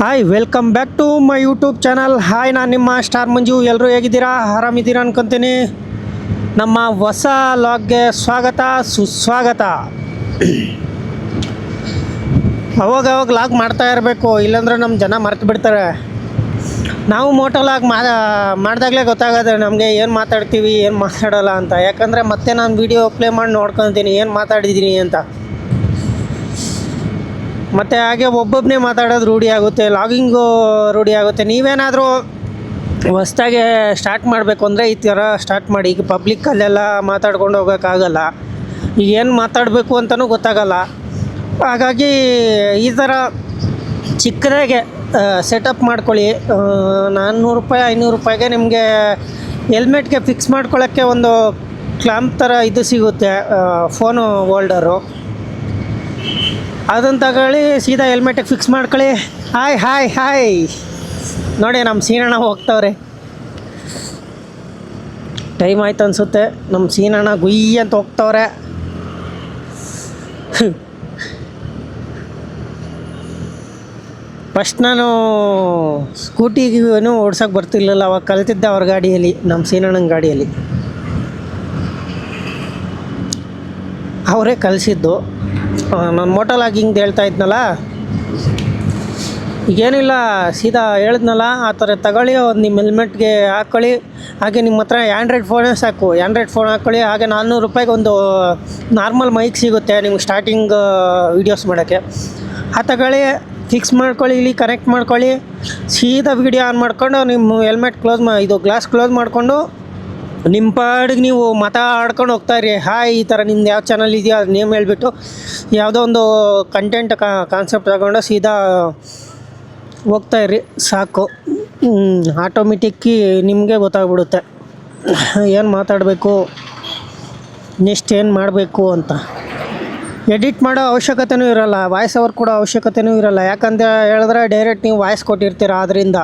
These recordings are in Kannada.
Hi welcome back to my YouTube channel hi ನಾನು ನಿಮ್ಮ ಸ್ಟಾರ್ ಮಂಜು ಎಲ್ಲರೂ ಹೇಗಿದ್ದೀರಾ? ಆರಾಮಿದ್ದೀರಾ ಅನ್ಕೊತೀನಿ. ನಮ್ಮ ಹೊಸ ಲಾಗ್ಗೆ ಸ್ವಾಗತ, ಸುಸ್ವಾಗತ. ಅವಾಗ ಅವಾಗ ಲಾಗ್ ಮಾಡ್ತಾ ಇರಬೇಕು. ಇಲ್ಲಾಂದ್ರೆ ನಮ್ಮ ಜನ ಮರ್ತು ಬಿಡ್ತಾರೆ. ನಾವು ಮೋಟೋ ಲಾಗ್ ಮಾಡಿದಾಗಲೇ ಗೊತ್ತಾಗೋದು ನಮಗೆ ಏನು ಮಾತಾಡ್ತೀವಿ, ಏನು ಮಾತಾಡೋಲ್ಲ ಅಂತ. ಯಾಕಂದರೆ ಮತ್ತೆ ನಾನು ವೀಡಿಯೋ ಪ್ಲೇ ಮಾಡಿ ನೋಡ್ಕೊತೀನಿ, ಏನು ಮಾತಾಡಿದ್ದೀನಿ ಅಂತ. ಮತ್ತು ಹಾಗೆ ಒಬ್ಬೊಬ್ಬನೇ ಮಾತಾಡೋದು ರೂಢಿ ಆಗುತ್ತೆ ಲಾಗಿಂಗು ರೂಢಿ ಆಗುತ್ತೆ. ನೀವೇನಾದರೂ ಹೊಸ್ದಾಗೆ ಸ್ಟಾರ್ಟ್ ಮಾಡಬೇಕು ಅಂದರೆ ಈ ಥರ ಸ್ಟಾರ್ಟ್ ಮಾಡಿ. ಈಗ ಪಬ್ಲಿಕ್ಕಲ್ಲೆಲ್ಲ ಮಾತಾಡ್ಕೊಂಡು ಹೋಗೋಕ್ಕಾಗಲ್ಲ. ಈಗ ಏನು ಮಾತಾಡಬೇಕು ಅಂತಲೂ ಗೊತ್ತಾಗಲ್ಲ. ಹಾಗಾಗಿ ಈ ಥರ ಚಿಕ್ಕದಾಗೆ ಸೆಟಪ್ ಮಾಡ್ಕೊಳ್ಳಿ. ನಾನ್ನೂರು ರೂಪಾಯಿ, ಐನೂರು ರೂಪಾಯಿಗೆ ನಿಮಗೆ ಹೆಲ್ಮೆಟ್ಗೆ ಫಿಕ್ಸ್ ಮಾಡ್ಕೊಳ್ಳೋಕ್ಕೆ ಒಂದು ಕ್ಲಾಂಪ್ ಥರ ಇದು ಸಿಗುತ್ತೆ ಫೋನು ಹೋಲ್ಡರು ಅದನ್ನು ತಗೊಳ್ಳಿ, ಸೀದಾ ಹೆಲ್ಮೆಟಿಗೆ ಫಿಕ್ಸ್ ಮಾಡ್ಕೊಳ್ಳಿ. Hi hi hi. ನೋಡಿ ನಮ್ಮ ಸೀನಣ್ಣ ಹೋಗ್ತಾವ್ರೆ. ಟೈಮ್ ಆಯ್ತು ಅನಿಸುತ್ತೆ. ನಮ್ಮ ಸೀನಣ್ಣ ಗುಯ್ ಅಂತ ಹೋಗ್ತಾವ್ರೆ. ಫಸ್ಟ್ ನಾನು ಸ್ಕೂಟಿಗೂ ಓಡ್ಸೋಕೆ ಬರ್ತಿರ್ಲಿಲ್ಲ, ಅವಾಗ ಕಲಿತಿದ್ದೆ ಅವ್ರ ಗಾಡಿಯಲ್ಲಿ ನಮ್ಮ ಸೀನಣ್ಣನ ಗಾಡಿಯಲ್ಲಿ. ಅವರೇ ಕಲಿಸಿದ್ದು. ನಾನು ಮೋಟೋಲಾಗಿ ಹಿಂಗೆ ಹೇಳ್ತಾ ಇದ್ನಲ್ಲ? ಈಗೇನಿಲ್ಲ, ಸೀದಾ ಹೇಳಿದ್ನಲ್ಲ, ಆ ಥರ ತಗೊಳ್ಳಿ, ಒಂದು ನಿಮ್ಮ ಹೆಲ್ಮೆಟ್ಗೆ ಹಾಕ್ಕೊಳ್ಳಿ ಹಾಗೆ ನಿಮ್ಮ ಹತ್ರ ಆ್ಯಂಡ್ರಾಯ್ಡ್ ಫೋನೇ ಸಾಕು. ಆ್ಯಂಡ್ರಾಯ್ಡ್ ಫೋನ್ ಹಾಕ್ಕೊಳ್ಳಿ ಹಾಗೆ ನಾನ್ನೂರು ರೂಪಾಯಿಗೆ ಒಂದು ನಾರ್ಮಲ್ ಮೈಕ್ ಸಿಗುತ್ತೆ ನಿಮ್ಗೆ ಸ್ಟಾರ್ಟಿಂಗ್ ವೀಡಿಯೋಸ್ ಮಾಡೋಕ್ಕೆ. ಆ, ತಗೊಳ್ಳಿ ಫಿಕ್ಸ್ ಮಾಡ್ಕೊಳ್ಳಿ, ಇಲ್ಲಿ ಕನೆಕ್ಟ್ ಮಾಡ್ಕೊಳ್ಳಿ. ಸೀದಾ ವಿಡಿಯೋ ಆನ್ ಮಾಡ್ಕೊಂಡು ನಿಮ್ಮ ಹೆಲ್ಮೆಟ್ ಕ್ಲೋಸ್ ಮಾ, ಇದು ಗ್ಲಾಸ್ ಕ್ಲೋಸ್ ಮಾಡಿಕೊಂಡು ನಿಮ್ಮ ಪಾಡಿಗೆ ನೀವು ಮಾತಾಡ್ಕೊಂಡು ಹೋಗ್ತಾ ಇರಿ. ಹಾಯ್, ಈ ಥರ ನಿಮ್ದು ಯಾವ ಚಾನಲ್ ಇದೆಯೋ ಅದು ನೇಮ್ ಹೇಳಿಬಿಟ್ಟು ಯಾವುದೋ ಒಂದು ಕಂಟೆಂಟ್ ಕಾನ್ಸೆಪ್ಟ್ ತಗೊಂಡು ಸೀದಾ ಹೋಗ್ತಾ ಇರಿ. ಸಾಕು. ಆಟೋಮೆಟಿಕ್ಕಿ ನಿಮಗೆ ಗೊತ್ತಾಗ್ಬಿಡುತ್ತೆ. ಏನು ಮಾತಾಡಬೇಕು? ನೆಕ್ಸ್ಟ್ ಏನು ಮಾಡಬೇಕು ಅಂತ. ಎಡಿಟ್ ಮಾಡೋ ಅವಶ್ಯಕತೆಯೂ ಇರೋಲ್ಲ. ವಾಯ್ಸ್ ಓವರ್ ಕೂಡ ಅವಶ್ಯಕತೆನೂ ಇರೋಲ್ಲ. ಯಾಕಂತ ಹೇಳಿದ್ರೆ ಡೈರೆಕ್ಟ್ ನೀವು ವಾಯ್ಸ್ ಕೊಟ್ಟಿರ್ತೀರ ಆದ್ದರಿಂದ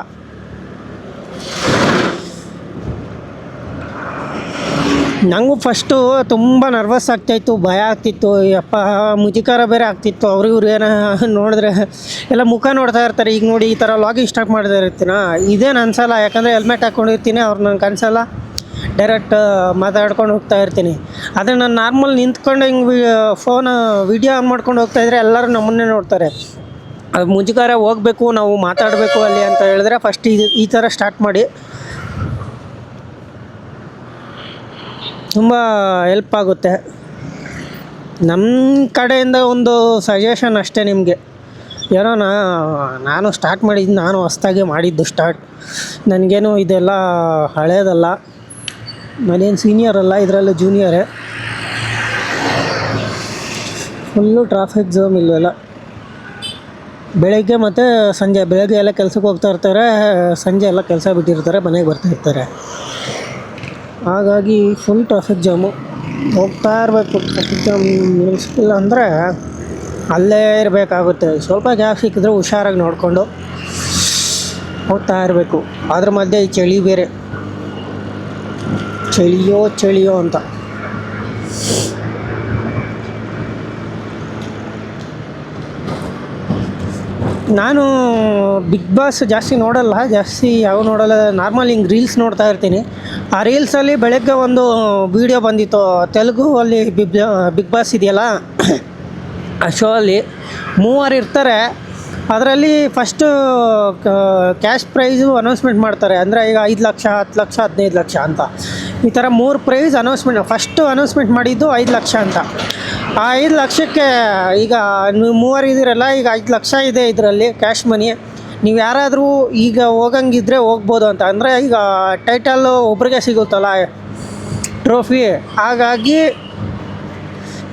ನನಗೂ ಫಸ್ಟು ತುಂಬ ನರ್ವಸ್ ಆಗ್ತಾಯಿತ್ತು, ಭಯ ಆಗ್ತಿತ್ತು ಅಪ್ಪ ಮುಜಿಕಾರ ಬೇರೆ ಆಗ್ತಿತ್ತು, ಅವ್ರು ಇವ್ರು ಏನೋ ನೋಡಿದ್ರೆ ಎಲ್ಲ ಮುಖ ನೋಡ್ತಾ ಇರ್ತಾರೆ. ಈಗ ನೋಡಿ ಈ ಥರ ಲಾಗಿಂಗ್ ಸ್ಟಾರ್ಟ್ ಮಾಡ್ತಾ ಇರ್ತೀನ? ಇದೇನು ಅನ್ಸಲ್ಲ ಯಾಕಂದರೆ ಹೆಲ್ಮೆಟ್ ಹಾಕ್ಕೊಂಡಿರ್ತೀನಿ ಅವ್ರು ನನಗೆ ಅನ್ಸಲ್ಲ ಡೈರೆಕ್ಟ್ ಮಾತಾಡ್ಕೊಂಡು ಹೋಗ್ತಾ ಇರ್ತೀನಿ. ಆದರೆ ನಾನು ನಾರ್ಮಲ್ ನಿಂತ್ಕೊಂಡು ಹಿಂಗೆ ಫೋನ್ ವಿಡಿಯೋ ಆನ್ ಮಾಡ್ಕೊಂಡು ಹೋಗ್ತಾ ಇದ್ರೆ ಎಲ್ಲರೂ ನಮ್ಮನ್ನೇ ನೋಡ್ತಾರೆ. ಅದು ಮುಜುಗಾರ ಹೋಗಬೇಕು, ನಾವು ಮಾತಾಡಬೇಕು ಅಲ್ಲಿ ಅಂತ ಹೇಳಿದ್ರೆ ಫಸ್ಟ್ ಇದು ಈ ಥರ ಸ್ಟಾರ್ಟ್ ಮಾಡಿ. ತುಂಬ ಹೆಲ್ಪ್ ಆಗುತ್ತೆ. ನಮ್ಮ ಕಡೆಯಿಂದ ಒಂದು ಸಜೆಷನ್ ಅಷ್ಟೇ ನಿಮಗೆ. ಏನೋ ನಾ, ನಾನು ಸ್ಟಾರ್ಟ್ ಮಾಡಿದ್ದು ನಾನು ಹೊಸ್ದಾಗೆ ಮಾಡಿದ್ದು ಸ್ಟಾರ್ಟ್ ನನಗೇನು ಇದೆಲ್ಲ ಹಳೇದಲ್ಲ. ನಾನೇನು ಸೀನಿಯರ್ ಅಲ್ಲ, ಇದರಲ್ಲೂ ಜೂನಿಯರೇ ಫುಲ್ಲು ಟ್ರಾಫಿಕ್ ಜಾಮ್ ಇಲ್ವೆಲ್ಲ ಬೆಳಗ್ಗೆ ಮತ್ತು ಸಂಜೆ, ಬೆಳಗ್ಗೆ ಎಲ್ಲ ಕೆಲಸಕ್ಕೆ ಹೋಗ್ತಾ ಇರ್ತಾರೆ, ಸಂಜೆ ಎಲ್ಲ ಕೆಲಸ ಬಿಟ್ಟಿರ್ತಾರೆ, ಮನೆಗೆ ಬರ್ತಾ ಇರ್ತಾರೆ. ಹಾಗಾಗಿ ಫುಲ್ ಟ್ರಾಫಿಕ್ ಜಾಮು ಹೋಗ್ತಾ ಇರಬೇಕು. ಟ್ರಾಫಿಕ್ ಜಾಮ್ ನಿಲ್ಲಿಸ್ತಿಲ್ಲ ಅಂದರೆ ಅಲ್ಲೇ ಇರಬೇಕಾಗುತ್ತೆ. ಸ್ವಲ್ಪ ಗ್ಯಾಪ್ ಸಿಕ್ಕಿದ್ರೆ ಹುಷಾರಾಗಿ ನೋಡಿಕೊಂಡು ಹೋಗ್ತಾ ಇರಬೇಕು. ಅದ್ರ ಮಧ್ಯೆ ಈ ಚಳಿ ಬೇರೆ. ಚಳಿಯೋ ಚಳಿಯೋ ಅಂತ. ನಾನು ಬಿಗ್ ಬಾಸ್ ಜಾಸ್ತಿ ನೋಡಲ್ಲ. ಜಾಸ್ತಿ ಯಾವ ನೋಡಲ್ಲ. ನಾರ್ಮಲ್ ಹಿಂಗೆ ರೀಲ್ಸ್ ನೋಡ್ತಾ ಇರ್ತೀನಿ. ಆ ರೀಲ್ಸಲ್ಲಿ ಬೆಳಗ್ಗೆ ಒಂದು ವಿಡಿಯೋ ಬಂದಿತ್ತು. ತೆಲುಗು ಅಲ್ಲಿ ಬಿಗ್ ಬಿಗ್ ಬಾಸ್ ಇದೆಯಲ್ಲ? ಆ ಶೋ ಅಲ್ಲಿ ಮೂವರು ಇರ್ತಾರೆ. ಅದರಲ್ಲಿ ಫಸ್ಟು ಕ್ಯಾಶ್ ಪ್ರೈಸು ಅನೌನ್ಸ್ಮೆಂಟ್ ಮಾಡ್ತಾರೆ. ಅಂದರೆ ಈಗ ಐದು ಲಕ್ಷ, ಹತ್ತು ಲಕ್ಷ, ಹದಿನೈದು ಲಕ್ಷ ಅಂತ. ಈ ಥರ ಮೂರು ಪ್ರೈಸ್ ಅನೌನ್ಸ್ಮೆಂಟ್ ಫಸ್ಟು ಅನೌನ್ಸ್ಮೆಂಟ್ ಮಾಡಿದ್ದು ಐದು ಲಕ್ಷ ಅಂತ. ಆ ಐದು ಲಕ್ಷಕ್ಕೆ ಈಗ ನೀವು ಮೂವರು ಇದ್ದೀರಲ್ಲ, ಈಗ ಐದು ಲಕ್ಷ ಇದೆ ಇದರಲ್ಲಿ ಕ್ಯಾಶ್ ಮನಿ ನೀವು ಯಾರಾದರೂ ಈಗ ಹೋಗಂಗಿದ್ರೆ ಹೋಗ್ಬೋದು ಅಂತ. ಅಂದರೆ ಈಗ ಟೈಟಲ್ಲು ಒಬ್ರಿಗೆ ಸಿಗುತ್ತಲ್ಲ ಟ್ರೋಫಿ ಹಾಗಾಗಿ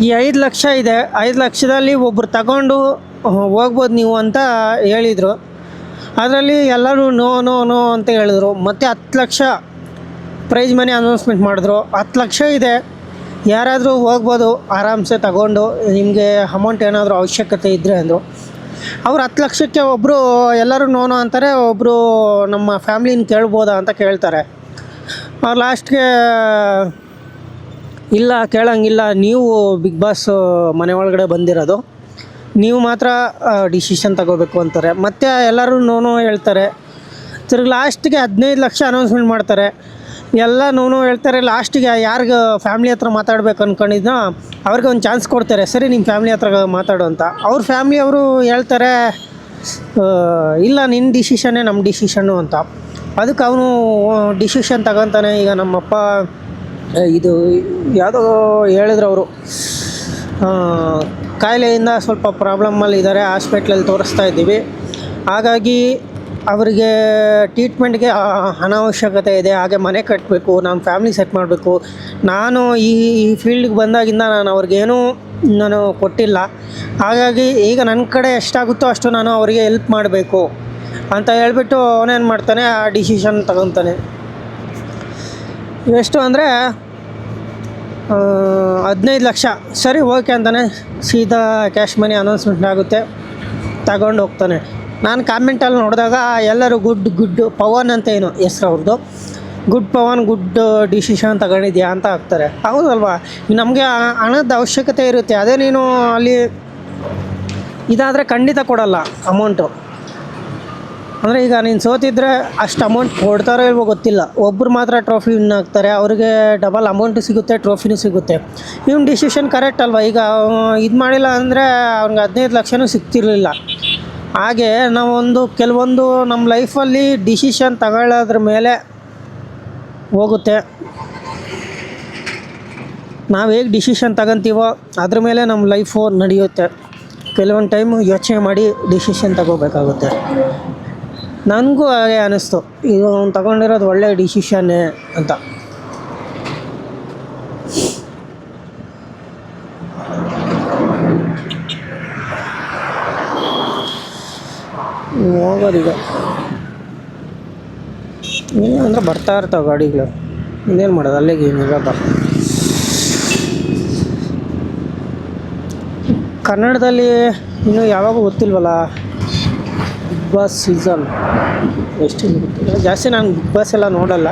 ಈ ಐದು ಲಕ್ಷ ಇದೆ. ಐದು ಲಕ್ಷದಲ್ಲಿ ಒಬ್ರು ತಗೊಂಡು ಹೋಗ್ಬೋದು ನೀವು ಅಂತ ಹೇಳಿದರು. ಅದರಲ್ಲಿ ಎಲ್ಲರೂ ನೋ ನೋ ನೋ ಅಂತ ಹೇಳಿದ್ರು. ಮತ್ತು ಹತ್ತು ಲಕ್ಷ ಪ್ರೈಸ್ ಮನಿ ಅನೌನ್ಸ್ಮೆಂಟ್ ಮಾಡಿದ್ರು. ಹತ್ತು ಲಕ್ಷ ಇದೆ. ಯಾರಾದರೂ ಹೋಗ್ಬೋದು, ಆರಾಮ್ಸೆ ತಗೊಂಡು ನಿಮಗೆ ಅಮೌಂಟ್ ಏನಾದರೂ ಅವಶ್ಯಕತೆ ಇದ್ದರೆ ಅಂದರು. ಅವ್ರು ಹತ್ತು ಲಕ್ಷಕ್ಕೆ ಒಬ್ಬರು ಎಲ್ಲರೂ ನೋನು ಅಂತಾರೆ ಒಬ್ಬರು ನಮ್ಮ ಫ್ಯಾಮ್ಲಿನ ಕೇಳ್ಬೋದಾ ಅಂತ ಕೇಳ್ತಾರೆ. ಅವ್ರು ಲಾಸ್ಟ್ಗೆ, ಇಲ್ಲ, ಕೇಳಂಗಿಲ್ಲ, ನೀವು ಬಿಗ್ ಬಾಸ್ ಮನೆ ಒಳಗಡೆ ಬಂದಿರೋದು, ನೀವು ಮಾತ್ರ ಡಿಸಿಷನ್ ತಗೋಬೇಕು ಅಂತಾರೆ. ಮತ್ತು ಎಲ್ಲರೂ ನೋ ನೋ ಹೇಳ್ತಾರೆ. ತಿರ್ಗಿ ಲಾಸ್ಟಿಗೆ ಹದಿನೈದು ಲಕ್ಷ ಅನೌನ್ಸ್ಮೆಂಟ್ ಮಾಡ್ತಾರೆ. ಎಲ್ಲ ನೋ ನೋ ಹೇಳ್ತಾರೆ, ಲಾಸ್ಟಿಗೆ ಯಾರಿಗೆ ಫ್ಯಾಮ್ಲಿ ಹತ್ರ ಮಾತಾಡ್ಬೇಕು ಅಂದ್ಕೊಂಡಿದ್ನೋ ಅವ್ರಿಗೆ ಒಂದು ಚಾನ್ಸ್ ಕೊಡ್ತಾರೆ, ಸರಿ ನಿಮ್ಮ ಫ್ಯಾಮ್ಲಿ ಹತ್ರ ಮಾತಾಡು ಅಂತ. ಅವ್ರ ಫ್ಯಾಮ್ಲಿ ಅವರು ಹೇಳ್ತಾರೆ ಇಲ್ಲ ನಿನ್ನ ಡಿಸಿಷನ್ನೇ ನಮ್ಮ ಡಿಸಿಷನ್ನು ಅಂತ. ಅದಕ್ಕೆ ಅವನು ಡಿಸಿಷನ್ ತಗೊತಾನೆ, ಈಗ ನಮ್ಮಪ್ಪ ಇದು ಯಾವುದೋ ಹೇಳಿದ್ರು ಅವರು ಕಾಯಿಲೆಯಿಂದ ಸ್ವಲ್ಪ ಪ್ರಾಬ್ಲಮ್ಮಲ್ಲಿ ಇದ್ದಾರೆ, ಹಾಸ್ಪಿಟ್ಲಲ್ಲಿ ತೋರಿಸ್ತಾ ಇದ್ದೀವಿ. ಹಾಗಾಗಿ ಅವರಿಗೆ ಟ್ರೀಟ್ಮೆಂಟ್ಗೆ ಅನಾವಶ್ಯಕತೆ ಇದೆ, ಹಾಗೆ ಮನೆ ಕಟ್ಟಬೇಕು ನಮ್ಮ ಫ್ಯಾಮ್ಲಿ ಸೆಟ್ ಮಾಡಬೇಕು. ನಾನು ಈ ಈ ಫೀಲ್ಡ್ಗೆ ಬಂದಾಗಿಂದ ನಾನು ಅವ್ರಿಗೇನೂ ನಾನು ಕೊಟ್ಟಿಲ್ಲ. ಹಾಗಾಗಿ ಈಗ ನನ್ನ ಕಡೆ ಎಷ್ಟಾಗುತ್ತೋ ಅಷ್ಟು ನಾನು ಅವರಿಗೆ ಹೆಲ್ಪ್ ಮಾಡಬೇಕು ಅಂತ ಹೇಳ್ಬಿಟ್ಟು ಅವನೇನು ಮಾಡ್ತಾನೆ, ಆ ಡಿಸಿಷನ್ ತಗೊತಾನೆ. ಎಷ್ಟು ಅಂದರೆ ಹದಿನೈದು ಲಕ್ಷ. ಸರಿ ಓಕೆ ಅಂತಾನೆ. ಸೀದಾ ಕ್ಯಾಶ್ ಮನಿ ಅನೌನ್ಸ್ಮೆಂಟ್ ಆಗುತ್ತೆ. ತಗೊಂಡು ಹೋಗ್ತಾನೆ ನಾನು ಕಾಮೆಂಟಲ್ಲಿ ನೋಡಿದಾಗ ಎಲ್ಲರೂ ಗುಡ್ ಗುಡ್ ಪವನ್ ಅಂತ ಏನು ಹೆಸ್ರು ಅವ್ರದ್ದು ಗುಡ್ ಪವನ್ ಗುಡ್ ಡಿಸಿಷನ್ ತಗೊಂಡಿದ್ಯಾ ಅಂತ ಹಾಕ್ತಾರೆ. ಹೌದಲ್ವಾ? ನಮಗೆ ಹಣದ ಅವಶ್ಯಕತೆ ಇರುತ್ತೆ. ಅದೇ ನೀನು ಅಲ್ಲಿ ಇದಾದರೆ ಖಂಡಿತ ಕೊಡಲ್ಲ ಅಮೌಂಟು ಅಂದರೆ ಈಗ ನೀನು ಸೋತಿದ್ರೆ ಅಷ್ಟು ಅಮೌಂಟ್ ಕೊಡ್ತಾರೋ ಇಲ್ವೋ ಗೊತ್ತಿಲ್ಲ. ಒಬ್ಬರು ಮಾತ್ರ ಟ್ರೋಫಿ ವಿನ್ ಆಗ್ತಾರೆ. ಅವ್ರಿಗೆ ಡಬಲ್ ಅಮೌಂಟು ಸಿಗುತ್ತೆ ಟ್ರೋಫಿನೂ ಸಿಗುತ್ತೆ. ಇವ್ನ ಡಿಸಿಷನ್ ಕರೆಕ್ಟ್ ಅಲ್ವಾ? ಈಗ ಇದು ಮಾಡಿಲ್ಲ ಅಂದರೆ ಅವ್ನಿಗೆ ಹದಿನೈದು ಲಕ್ಷನೂ ಸಿಗ್ತಿರ್ಲಿಲ್ಲ. ಹಾಗೆ ನಾವೊಂದು ಕೆಲವೊಂದು ನಮ್ಮ ಲೈಫಲ್ಲಿ ಡಿಸಿಷನ್ ತಗೊಳ್ಳೋದ್ರ ಮೇಲೆ ಹೋಗುತ್ತೆ. ನಾವು ಹೇಗೆ ಡಿಸಿಷನ್ ತಗೊಂತೀವೋ ಅದ್ರ ಮೇಲೆ ನಮ್ಮ ಲೈಫು ನಡೆಯುತ್ತೆ. ಕೆಲವೊಂದು ಟೈಮು ಯೋಚನೆ ಮಾಡಿ ಡಿಸಿಷನ್ ತಗೋಬೇಕಾಗುತ್ತೆ. ನನಗೂ ಹಾಗೆ ಅನ್ನಿಸ್ತು ಇದು ಅವ್ನು ತಗೊಂಡಿರೋದು ಒಳ್ಳೆಯ ಡಿಸಿಷನ್ನೇ ಅಂತ. ಹೋಗೋದೀಗ ಇಲ್ಲ ಅಂದ್ರೆ ಬರ್ತಾ ಇರ್ತಾವೆ ಗಾಡಿಗಳು. ಇನ್ನೇನು ಮಾಡೋದು? ಅಲ್ಲಿಗೆ ಏನಿರಲ್ಲ ಕನ್ನಡದಲ್ಲಿ ಇನ್ನು ಯಾವಾಗ ಗೊತ್ತಿಲ್ವಲ್ಲ? Big boss season. ಎಷ್ಟು ಗೊತ್ತಿಲ್ಲ? ಜಾಸ್ತಿ ನಾನು ಬಿಗ್ ಬಾಸ್ ಎಲ್ಲ ನೋಡಲ್ಲ.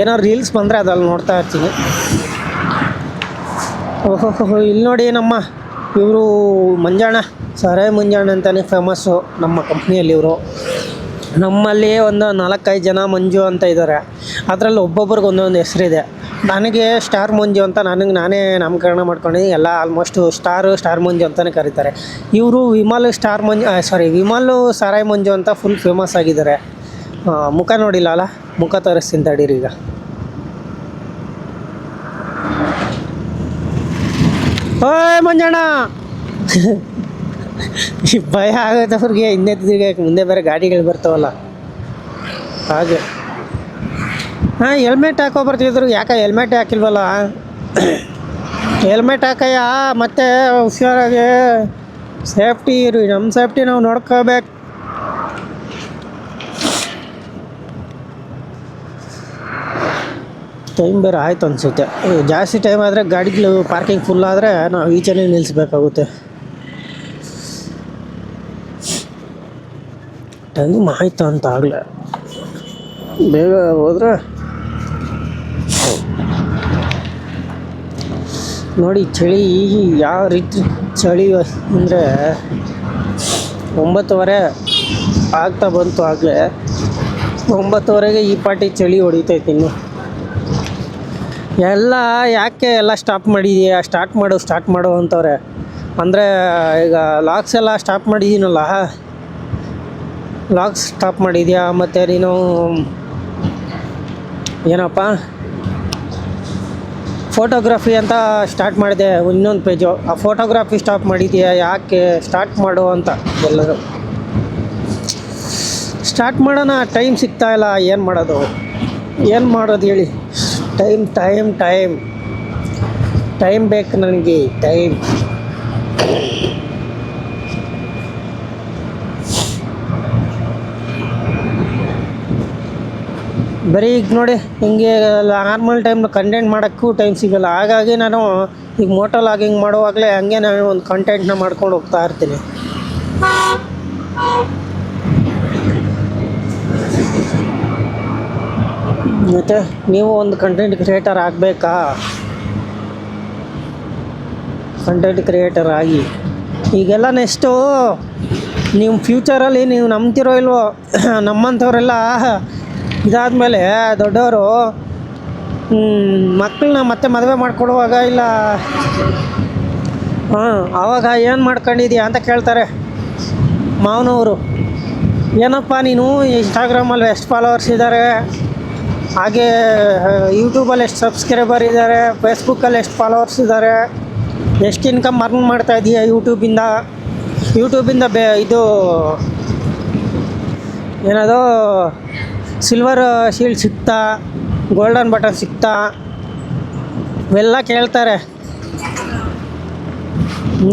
ಏನಾದ್ರು ರೀಲ್ಸ್ ಬಂದರೆ ಅದಲ್ಲಿ ನೋಡ್ತಾ ಇರ್ತೀನಿ. ಓಹೋ, ಇಲ್ಲಿ ನೋಡಿ ನಮ್ಮ ಇವರು ಮಂಜಾಣ ಸರಾಯ್ ಮಂಜಾಣ ಅಂತಲೇ ಫೇಮಸ್ಸು ನಮ್ಮ ಕಂಪ್ನಿಯಲ್ಲಿ ಇವರು. ನಮ್ಮಲ್ಲಿ ಒಂದು ನಾಲ್ಕೈದು ಜನ ಮಂಜು ಅಂತ ಇದ್ದಾರೆ ಅದರಲ್ಲಿ ಒಬ್ಬೊಬ್ರಿಗೆ ಒಂದೊಂದು ಹೆಸರಿದೆ. ನನಗೆ ಸ್ಟಾರ್ ಮಂಜು ಅಂತ ನನಗೆ ನಾನೇ ನಾಮಕರಣ ಮಾಡ್ಕೊಂಡಿದ್ದೀನಿ. ಎಲ್ಲ ಆಲ್ಮೋಸ್ಟು ಸ್ಟಾರು ಸ್ಟಾರ್ ಮಂಜು ಅಂತಲೇ ಕರೀತಾರೆ. ಇವರು ವಿಮಲ್ ಸ್ಟಾರ್ ಮಂಜು ಸಾರಿ ವಿಮಲ್ ಸಾರಾಯಿ ಮಂಜು ಅಂತ ಫುಲ್ ಫೇಮಸ್ ಆಗಿದ್ದಾರೆ. ಮುಖ ನೋಡಿಲ್ಲ ಅಲ್ಲ? ಮುಖ ತೋರಿಸ್ತೀನಿ ತಡೀರಿ ಈಗ. ಓಯ್ ಮಂಜಣ್ಣ. ಭಯ ಆಗುತ್ತೆ ಅವ್ರಿಗೆ ಹಿಂದೆ ತಿರ್ಗಕ್ಕೆ ಮುಂದೆ ಬೇರೆ ಗಾಡಿಗಳು ಬರ್ತಾವಲ್ಲ. ಹಾಗೆ. ಹಾಂ ಹೆಲ್ಮೆಟ್ ಹಾಕೋ ಬರ್ತಿದ್ರು. ಯಾಕೆ ಹೆಲ್ಮೆಟ್ ಹಾಕಿಲ್ವಲ್ಲ? ಹೆಲ್ಮೆಟ್ ಹಾಕಯ್ಯ, ಮತ್ತೆ ಹುಷಾರಾಗಿ ಸೇಫ್ಟಿ ಇರಿ. ನಮ್ಮ ಸೇಫ್ಟಿ ನಾವು ನೋಡ್ಕೋಬೇಕು. ಟೈಮ್ ಬೇರೆ ಆಯ್ತು ಅನಿಸುತ್ತೆ. ಜಾಸ್ತಿ ಟೈಮ್ ಆದರೆ ಗಾಡಿಗಳು ಪಾರ್ಕಿಂಗ್ ಫುಲ್ ಆದರೆ ನಾವು ಈಚೆನೇ ನಿಲ್ಲಿಸ್ಬೇಕಾಗುತ್ತೆ ಟೈಮ್ ಆಯ್ತು ಅಂತ ಆಗಲೇ. ಬೇಗ ಹೋದ್ರೆ ನೋಡಿ ಚಳಿ ಯಾವ ರೀತಿ ಚಳಿ ಅಂದರೆ ಒಂಬತ್ತುವರೆ ಆಗ್ತಾ ಬಂತು ಆಗಲೇ. ಒಂಬತ್ತುವರೆಗೆ ಈ ಪಾಟಿ ಚಳಿ ಹೊಡಿತೈತೆ ಇನ್ನು. ಎಲ್ಲ ಯಾಕೆ ಎಲ್ಲ ಸ್ಟಾಪ್ ಮಾಡಿದೀಯ ಸ್ಟಾರ್ಟ್ ಮಾಡು ಸ್ಟಾರ್ಟ್ ಮಾಡು ಅಂತವ್ರೆ. ಅಂದರೆ ಈಗ ಲಾಕ್ಸ್ ಎಲ್ಲ ಸ್ಟಾಪ್ ಮಾಡಿದ್ದೀನಲ್ಲ ಲಾಕ್ಸ್ ಸ್ಟಾಪ್ ಮಾಡಿದ್ಯಾ? ಮತ್ತು ನೀನು ಏನಪ್ಪ? ಫೋಟೋಗ್ರಫಿ ಅಂತ ಸ್ಟಾರ್ಟ್ ಮಾಡಿದೆ ಇನ್ನೊಂದು ಪೇಜು ಆ ಫೋಟೋಗ್ರಫಿ ಸ್ಟಾಪ್ ಮಾಡಿದ್ಯಾ? ಯಾಕೆ? ಸ್ಟಾರ್ಟ್ ಮಾಡು ಅಂತ ಎಲ್ಲರೂ. ಸ್ಟಾರ್ಟ್ ಮಾಡೋಣ ಟೈಮ್ ಸಿಗ್ತಾಯಿಲ್ಲ ಏನು ಮಾಡೋದು? ಏನು ಮಾಡೋದು ಹೇಳಿ? ಟೈಮ್ ಟೈಮ್ ಟೈಮ್ ಟೈಮ್ ಬೇಕು ನನಗೆ ಟೈಮ್ ಬರೀ ಈಗ ನೋಡಿ, ಹಿಂಗೆ ನಾರ್ಮಲ್ ಟೈಮ್ ಕಂಟೆಂಟ್ ಮಾಡೋಕ್ಕೂ ಟೈಮ್ ಸಿಗಲ್ಲ. ಹಾಗಾಗಿ ನಾನು ಈಗ ಮೋಟೋ ಲಾಗಿಂಗ್ ಮಾಡುವಾಗಲೇ ಹಂಗೆ ನಾನು ಒಂದು ಕಂಟೆಂಟ್ನ ಮಾಡ್ಕೊಂಡು ಹೋಗ್ತಾ ಇರ್ತೀನಿ. ಮತ್ತು ನೀವು ಒಂದು ಕಂಟೆಂಟ್ ಕ್ರಿಯೇಟರ್ ಆಗಬೇಕಾ? ಕಂಟೆಂಟ್ ಕ್ರಿಯೇಟರ್ ಆಗಿ. ಈಗೆಲ್ಲ ನೆಕ್ಸ್ಟು ನೀವು ಫ್ಯೂಚರಲ್ಲಿ ನೀವು ನಂಬ್ತಿರೋ ಇಲ್ವೋ? ನಮ್ಮಂಥವರೆಲ್ಲ ಇದಾದಮೇಲೆ ದೊಡ್ಡವರು ಮಕ್ಕಳನ್ನ ಮತ್ತೆ ಮದುವೆ ಮಾಡಿಕೊಡುವಾಗ ಇಲ್ಲ? ಹಾಂ ಆವಾಗ ಏನು ಮಾಡ್ಕೊಂಡಿದ್ಯಾ ಅಂತ ಕೇಳ್ತಾರೆ. ಮಾವನವರು, ಏನಪ್ಪ ನೀನು ಇನ್ಸ್ಟಾಗ್ರಾಮಲ್ಲಿ ಎಷ್ಟು ಫಾಲೋವರ್ಸ್ ಇದ್ದಾರೆ ಹಾಗೆ ಯೂಟ್ಯೂಬಲ್ಲಿ ಎಷ್ಟು ಸಬ್ಸ್ಕ್ರೈಬರ್ ಇದ್ದಾರೆ ಫೇಸ್ಬುಕ್ಕಲ್ಲಿ ಎಷ್ಟು ಫಾಲೋವರ್ಸ್ ಇದ್ದಾರೆ ಎಷ್ಟು ಇನ್ಕಮ್ ಅರ್ನ್ ಮಾಡ್ತಾ ಇದೀಯ ಯೂಟ್ಯೂಬಿಂದ ಯೂಟ್ಯೂಬಿಂದ ಬೇ, ಇದು, ಏನದು ಸಿಲ್ವರ್ ಶೀಲ್ಡ್ ಸಿಗ್ತಾ ಗೋಲ್ಡನ್ ಬಟನ್ ಸಿಗ್ತಾ ಇವೆಲ್ಲ ಕೇಳ್ತಾರೆ.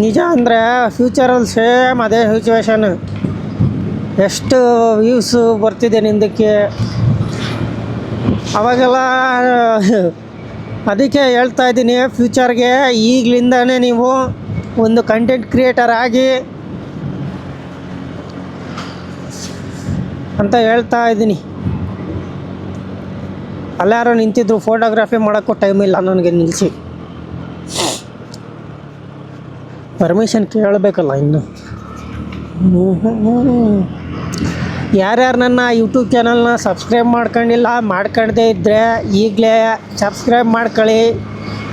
ನಿಜ ಅಂದರೆ ಫ್ಯೂಚರಲ್ಲಿ ಸೇಮ್ ಅದೇ ಸಿಚುವೇಶನ್ ಎಷ್ಟು ವ್ಯೂಸು ಬರ್ತಿದೆ ನಿಂದಕ್ಕೆ? ಅವಾಗೆಲ್ಲ, ಅದಕ್ಕೆ ಹೇಳ್ತಾ ಇದ್ದೀನಿ ಫ್ಯೂಚರ್ಗೆ ಈಗಲಿಂದನೇ ನೀವು ಒಂದು ಕಂಟೆಂಟ್ ಕ್ರಿಯೇಟರ್ ಆಗಿ ಅಂತ ಹೇಳ್ತಾ ಇದ್ದೀನಿ. ಅಲ್ಲಾರು ನಿಂತಿದ್ರು ಫೋಟೋಗ್ರಫಿ ಮಾಡೋಕ್ಕೂ ಟೈಮ್ ಇಲ್ಲ ನನಗೆ ನಿಲ್ಲಿಸಿ ಪರ್ಮಿಷನ್ ಕೇಳಬೇಕಲ್ಲ ಇನ್ನು. ಯಾರ್ಯಾರು ನನ್ನ ಯೂಟ್ಯೂಬ್ ಚಾನಲ್ನ ಸಬ್ಸ್ಕ್ರೈಬ್ ಮಾಡ್ಕೊಂಡಿಲ್ಲ ಮಾಡ್ಕೊಳ್ದೇ ಇದ್ದರೆ ಈಗಲೇ ಸಬ್ಸ್ಕ್ರೈಬ್ ಮಾಡ್ಕೊಳ್ಳಿ.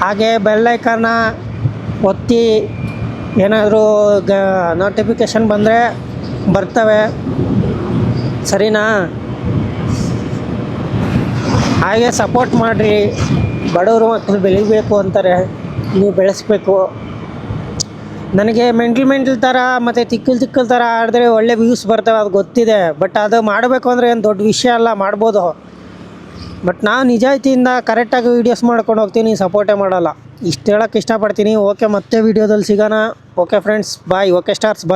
ಹಾಗೆ ಬೆಲ್ಲೈಕನ್ನ ಒತ್ತಿ ಏನಾದರೂ ಗ ನೋಟಿಫಿಕೇಷನ್ ಬಂದರೆ ಬರ್ತವೆ. ಸರಿನಾ? ಹಾಗೆ ಸಪೋರ್ಟ್ ಮಾಡಿರಿ. ಬಡವರು ಮಕ್ಕಳು ಬೆಳಿಬೇಕು ಅಂತಾರೆ. ನೀವು ಬೆಳೆಸ್ಬೇಕು. ನನಗೆ ಮೆಂಟಲ್ ಮೆಂಟಲ್ ಥರ, ಮತ್ತು ತಿಕ್ಕಲ್ ತಿಕ್ಕಲ್ ಥರ ಆಡಿದ್ರೆ ಒಳ್ಳೆ ವ್ಯೂಸ್ ಬರ್ತವೆ ಅದು ಗೊತ್ತಿದೆ. ಬಟ್ ಅದು ಮಾಡಬೇಕು ಅಂದರೆ ಏನು ದೊಡ್ಡ ವಿಷಯ ಅಲ್ಲ, ಮಾಡ್ಬೋದು. ಬಟ್ ನಾನು ನಿಜಾಯಿತಿಯಿಂದ ಕರೆಕ್ಟಾಗಿ ವೀಡಿಯೋಸ್ ಮಾಡ್ಕೊಂಡು ಹೋಗ್ತೀನಿ ಸಪೋರ್ಟೇ ಮಾಡಲ್ಲ. ಇಷ್ಟು ಹೇಳೋಕ್ಕೆ ಇಷ್ಟಪಡ್ತೀನಿ. ಓಕೆ ಮತ್ತೆ ವೀಡಿಯೋದಲ್ಲಿ ಸಿಗೋಣ. Okay friends bye okay stars bye